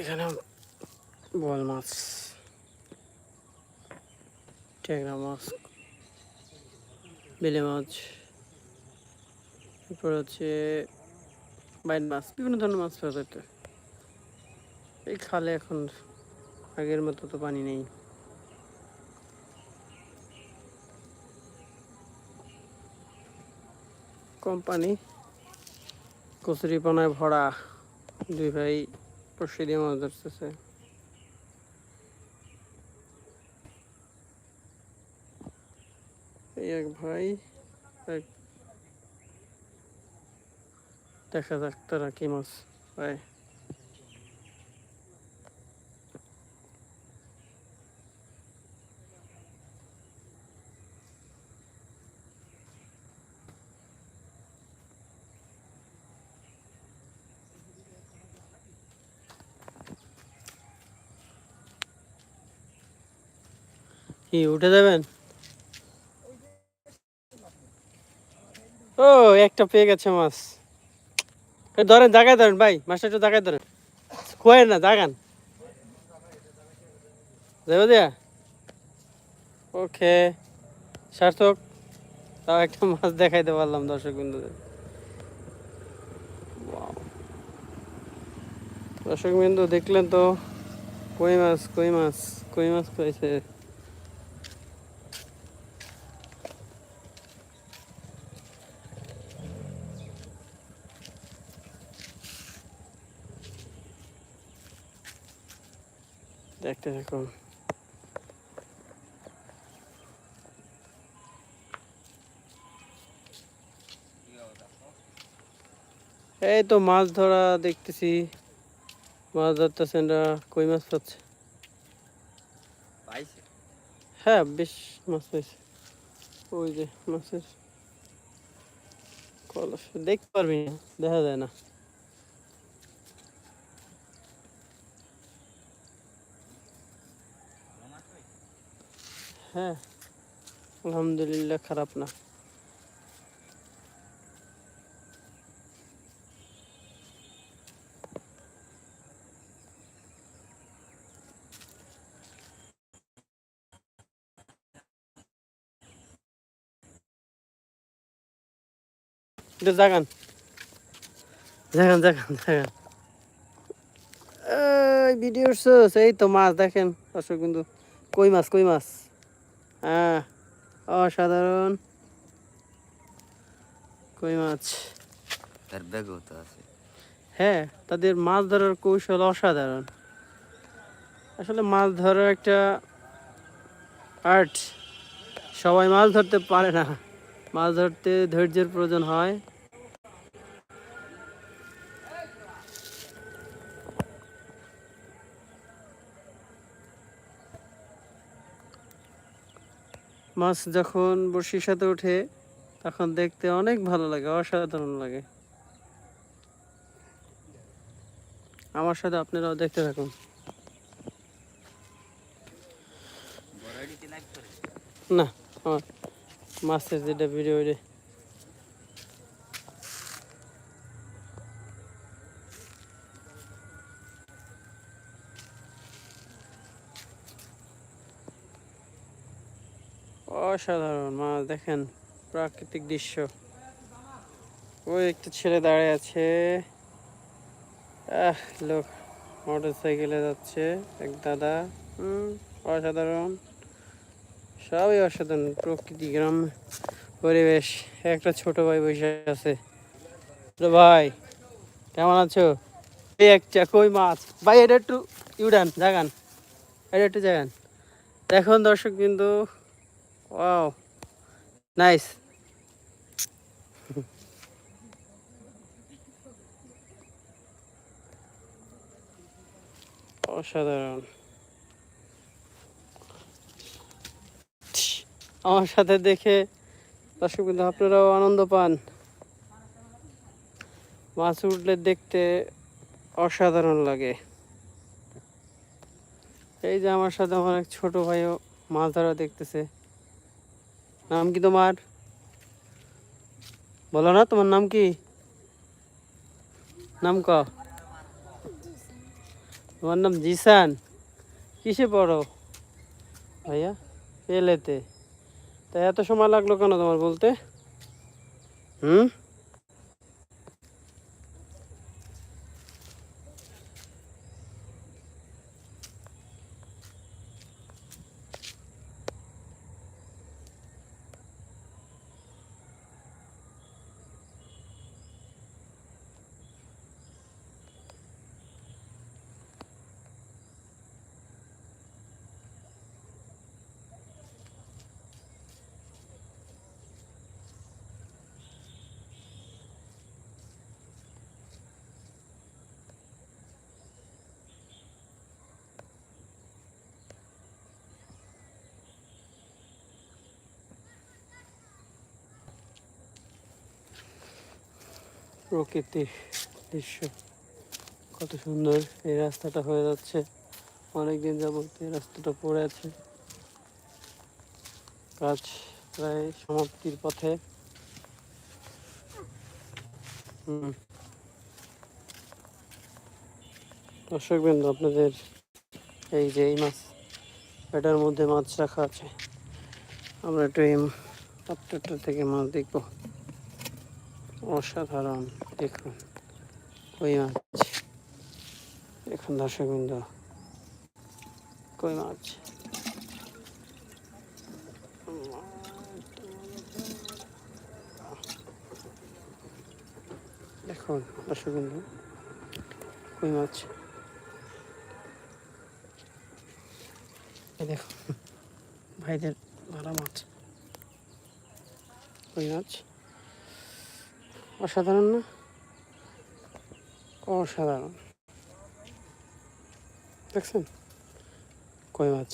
এখানে বল মাছ। ট্যাংরা মাছ। বেলে মাছ। এরপর হচ্ছে বাইন মাছ, বিভিন্ন ধরনের মাছ পাওয়া যেত এই খালে এখন আগের মতো তো পানি নেই। কম পানি কচুরি পানায় ভরা দুই ভাই পড়শি দিয়ে মাছ ধরতেছে। এই এক ভাই এক দেখা যাক তারা কি মাছ পায়। কি, উঠে যাবেন? ও, একটা পেয়ে গেছে মাছ। ধরেন জায়গায় ধরেন, ভাই, মাছটা একটু জায়গায় ধরেন। খোয়েন না, জাগান। যাবে দিয়া? ওকে, সার্থক, তাও একটা মাছ দেখাইতে পারলাম দর্শক বিন্দুদের। দর্শক বিন্দু, দেখলেন তো? কই মাছ কই মাছ কই মাছ পাইছে? থাকুন এই তো মাছ ধরা দেখতেছি। মাছ ধরতেছেন কই মাছ পাচ্ছে? হ্যাঁ বেশ মাছ পাইছে। ওই যে মাছের কলস। দেখতে পারবি না দেখা যায় না। হ্যাঁ আলহামদুলিল্লাহ খারাপ না। জাগান। জাগান জাগান এই তো মাছ দেখেন, দর্শক কিন্তু কই মাছ কই মাছ? হ্যাঁ অসাধারণ। কই মাছ? আছে। হ্যাঁ তাদের মাছ ধরার কৌশল অসাধারণ। আসলে মাছ ধরার একটা আর্ট সবাই মাছ ধরতে পারে না। মাছ ধরতে ধৈর্যের প্রয়োজন হয়। মাছ যখন বড়শির সাথে ওঠে, তখন দেখতে অনেক ভালো লাগে, অসাধারণ লাগে। আমার সাথে আপনারাও দেখতে থাকুন। না, আমার মাছের যেটা ভিডিও ওইটা অসাধারণ। মাছ দেখেন প্রাকৃতিক দৃশ্য। ওই একটা ছেলে দাঁড়িয়ে আছে। আহ, লোক মোটর সাইকেলে যাচ্ছে, এক দাদা। হুম, অসাধারণ। সবই অসাধারণ, প্রকৃতি, গ্রাম, পরিবেশ। একটা ছোট ভাই বসে আছে। ভাই, কেমন আছো? এই একটা কই মাছ? ভাই, এটা একটু, ইউডান, জাগান। এটা একটু জাগান। দেখুন দর্শক কিন্তু ওয়াও নাইস অসাধারণ। আমার সাথে দেখে দর্শক কিন্তু আপনারাও আনন্দ পান। মাছ উঠলে দেখতে অসাধারণ লাগে। এই যে আমার সাথে আমার এক ছোট ভাইও মাছ ধরা দেখতেছে। নাম কি তোমার? বলো না, তোমার নাম কি? নাম ক? তোমার নাম জিসান। কিসে পড়ো? ভাইয়া, পেলেতে। তা এত সময় লাগল কেন তোমার বলতে? হুম? প্রকৃতির দৃশ্য। কত সুন্দর এই রাস্তাটা হয়ে যাচ্ছে। অনেকদিন যাবত এই রাস্তাটা পড়ে আছে। কাজ প্রায় সমাপ্তির পথে। দর্শক বিন্দু আপনাদের এই যে এই মাছ এটার মধ্যে মাছ রাখা আছে। আমরা একটু এই থেকে মাছ দেখব। অসাধারণ। দেখুন, কই মাছ? দেখুন দর্শক বিন্দু কই মাছ? দেখুন দর্শক বিন্দু কই মাছ? দেখুন, ভাইদের ভালো মাছ। কই মাছ? অসাধারণ না? অসাধারণ। দেখছেন? কই মাছ?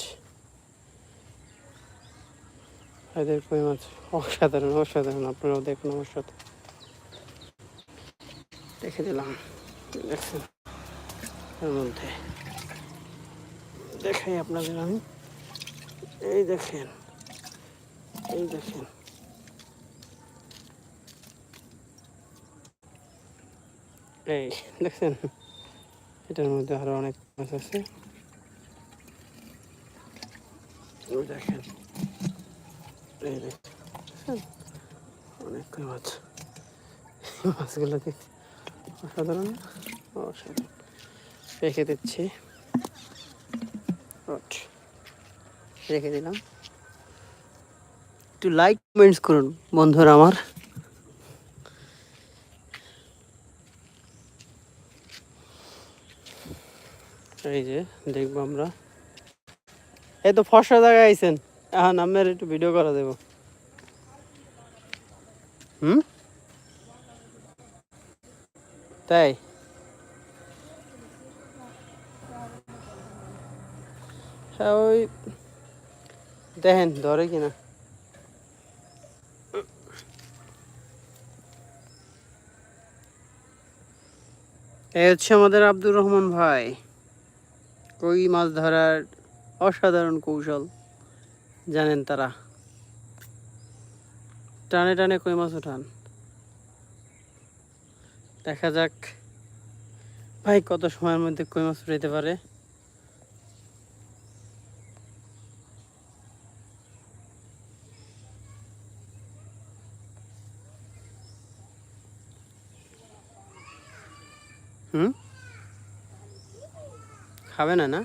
এদের কই মাছ? অসাধারণ অসাধারণ। আপনারাও দেখুন আমার সাথে। দেখে দিলাম। দেখছেন? এর মধ্যে। দেখাই আপনাদের আমি। এই দেখেন। এই দেখেন। এই, দেখছেন? এটার মধ্যে আরও অনেক মাছ আছে। দেখেন। এই দেখছেন অনেক মাছ। মাছগুলো দেখছি অসাধারণ? অসাধারণ। রেখে দিচ্ছি। রেখে দিলাম। একটু লাইক কমেন্টস করুন, বন্ধুরা আমার। এই যে, দেখব আমরা। এই তো ফসা জায়গায় আইছেন। এখন আমার একটু ভিডিও করা দেব। হুম? তাই? হ্যাঁ ওই দেখেন, ধরে কিনা। এই হচ্ছে আমাদের আব্দুর রহমান ভাই। কই মাছ ধরার অসাধারণ কৌশল, জানেন তারা। টানে টানে কই মাছ উঠান দেখা যাক, ভাই কত সময়ের মধ্যে কই মাছ উঠাইতে পারে। হুম? খাবে না না?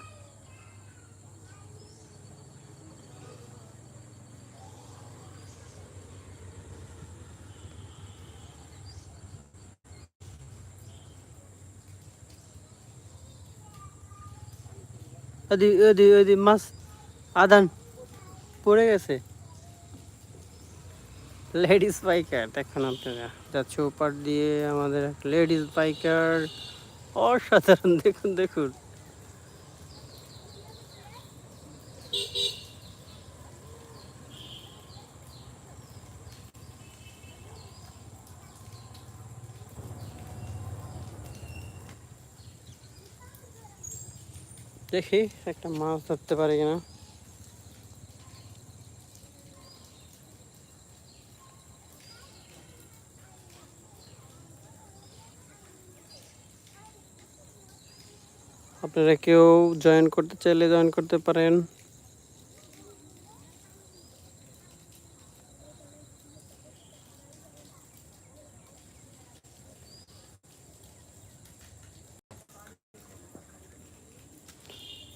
ওদি ওদি ওদি, মাছ আদান পড়ে গেছে। লেডিস পাইকার দেখুন আপনারা যাচ্ছে ওপার দিয়ে আমাদের লেডিস পাইকার অসাধারণ, দেখুন দেখুন। দেখি একটা মাছ ধরতে পারি কিনা। আপনারা কেউ জয়েন করতে চাইলে জয়েন করতে পারেন।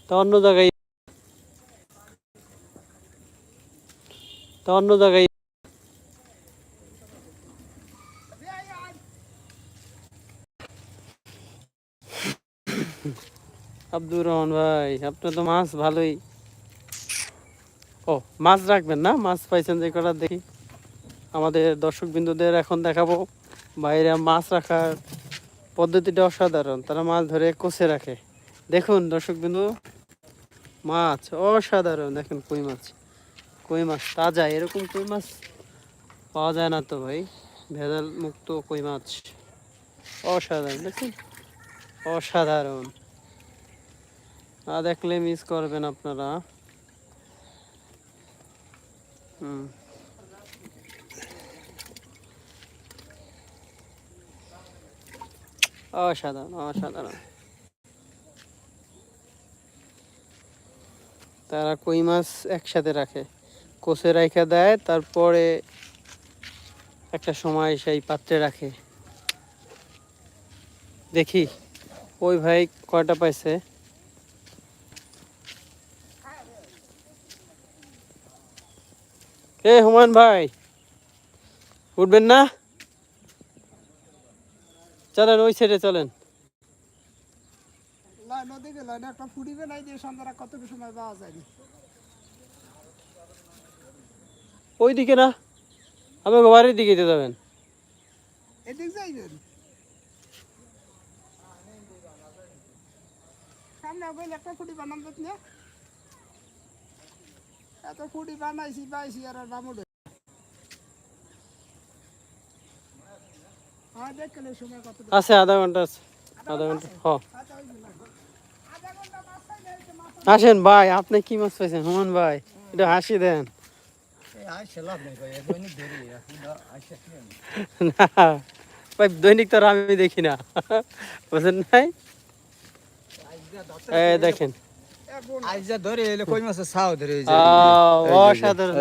তা অন্য জায়গায় তা অন্য জায়গায় আব্দুর রহমান ভাই, আপনার তো মাছ ভালোই। ও, মাছ রাখবেন না? মাছ পাইছেন যে কটা? দেখি। আমাদের দর্শক বিন্দুদের এখন দেখাবো। বাইরে মাছ রাখার পদ্ধতিটা অসাধারণ। তারা মাছ ধরে কষে রাখে। দেখুন দর্শক বিন্দু মাছ, অসাধারণ। দেখেন কই মাছ কই মাছ, তাজা, এরকম কই মাছ পাওয়া যায় না তো ভাই। ভেজাল মুক্ত কই মাছ, অসাধারণ, দেখুন, অসাধারণ। না দেখলে মিস করবেন আপনারা। হুম। অসাধারণ অসাধারণ। তারা কই মাছ একসাথে রাখে। কোষে রেখে দেয়, তারপরে একটা সময় সেই পাত্রে রাখে। দেখি, ওই ভাই কয়টা পাইছে? এ, হুমায়ুন ভাই, উঠবেন না? চলেন, ওই সাইডে চলেন। লাইন নদীকে লাইন একটা ফুটিবে নাই যে সন্ধ্যারা কত সময় পাওয়া যায়নি না? আমাকে বাড়ির দিকে যেতে যাবেন এদিক যাইবেন? সামনে বইলে একটা ফুটি না? এত ফুটি বানাইছি পাইছি আর বামুডে হ্যাঁ আছে আধা ঘণ্টা আছে। আধা ঘণ্টা হ আচ্ছা ওই যে লাগবে। আধা ঘণ্টা মাছ পাইলে এই যে মাছ আসেন ভাই আপনি কি মাছ পাইছেন? হুমান ভাই একটু হাসি দেন। ভাই দৈনিক তো আমি দেখি না। নাই? দেখেন। অসাধারণ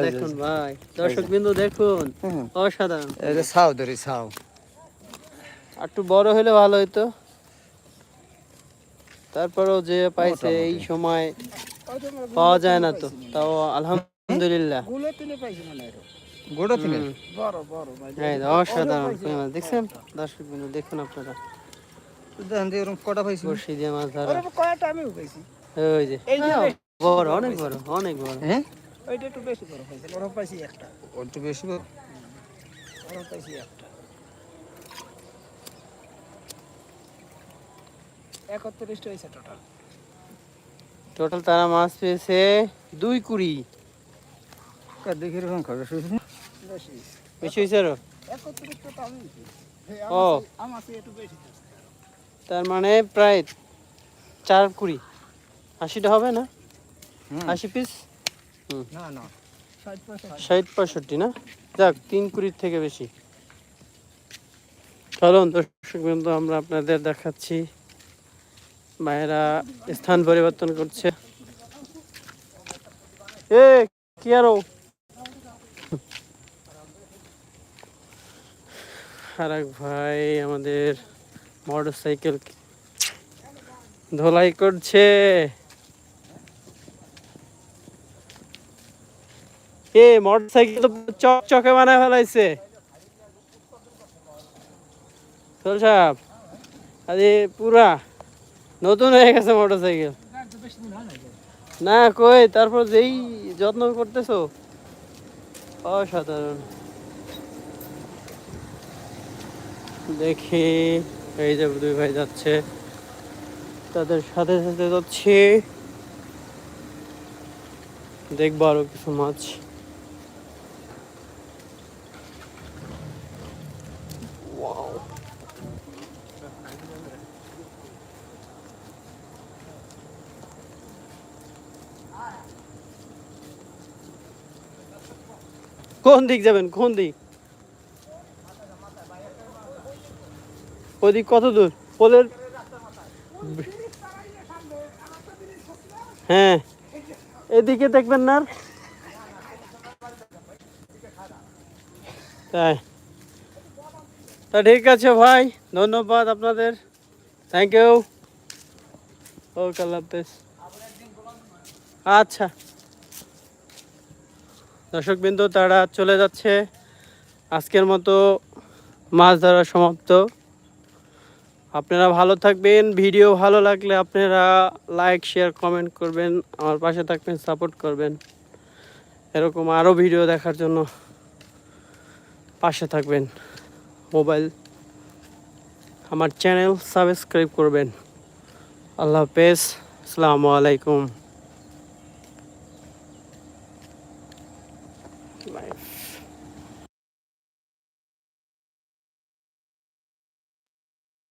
ভাই। দর্শক বিন্দু দেখুন অসাধারণ। একটু বড় হলে ভালো হতো তারপরেও যে পাইছে এই সময় পাওয়া যায় না তো তাও আলহামদুলিল্লাহ। গুলো তিনে পাইছি মনে হয় গোটা তিনে হুম। বড় বড় ভাই এই যে অসাধারণ দেখছেন? দর্শক বিন্দু দেখুন আপনারা। দেখেন এরকম কটা পাইছি। বড়শি দিয়ে মাছ ধরা। কয়টা আমিও পাইছি। ওই যে এই যে হ্যাঁ, বড় অনেক বড় অনেক বড়। হ্যাঁ? ওইটা একটু বেশি বড় পাইছি বড় পাইছি একটা। একটু বেশি বড়। বড় পাইছি একটা। একত্রিশটা হয়েছে টোটাল টোটাল তারা মাছ পেয়েছে দুই কুড়ি। দেখি এরকম খাবে শুধু বেশি। হয়েছে আরও? ও। আমার চেয়ে একটু বেশি দিচ্ছে। তার মানে প্রায় চার কুড়ি। আশিটা হবে না? আশি পিস না না। ষাট পঁয়ষট্টি। না? যাক তিন কুড়ির থেকে বেশি। চলুন দর্শক বন্ধু আমরা আপনাদের দেখাচ্ছি মায়েরা স্থান পরিবর্তন করছে। এ কি আরও? আর এক ভাই আমাদের মোটর সাইকেল ধোলাই করছে। এ মোটর সাইকেল তো চক চকে বানায় ফেলাইছে। চল সাহেব আরে পুরা। নতুন হয়ে গেছে মোটর সাইকেল না, কই, তারপর যেই যত্ন করতেছো? অসাধারণ। দেখি, এই যে দুই ভাই যাচ্ছে। তাদের সাথে সাথে যাচ্ছে। দেখব আরও কিছু মাছ। কোন দিক যাবেন? কোন দিক? ওদিক কত দূর? পোলের হ্যাঁ। এদিকে দেখবেন না তাই। তা ঠিক আছে ভাই, ধন্যবাদ আপনাদের। থ্যাংক ইউ ওকে আল্লাহ আচ্ছা। দর্শকবৃন্দ, তারা চলে যাচ্ছে। আজকের মতো মাছ ধরা সমাপ্ত। আপনারা ভালো থাকবেন। ভিডিও ভালো লাগলে আপনারা লাইক, শেয়ার, কমেন্ট করবেন। আমার পাশে থাকবেন, সাপোর্ট করবেন। এরকম আরও ভিডিও দেখার জন্য পাশে থাকবেন। মোবাইল আমার চ্যানেল সাবস্ক্রাইব করবেন। আল্লাহ হাফেজ। আসসালামু আলাইকুম।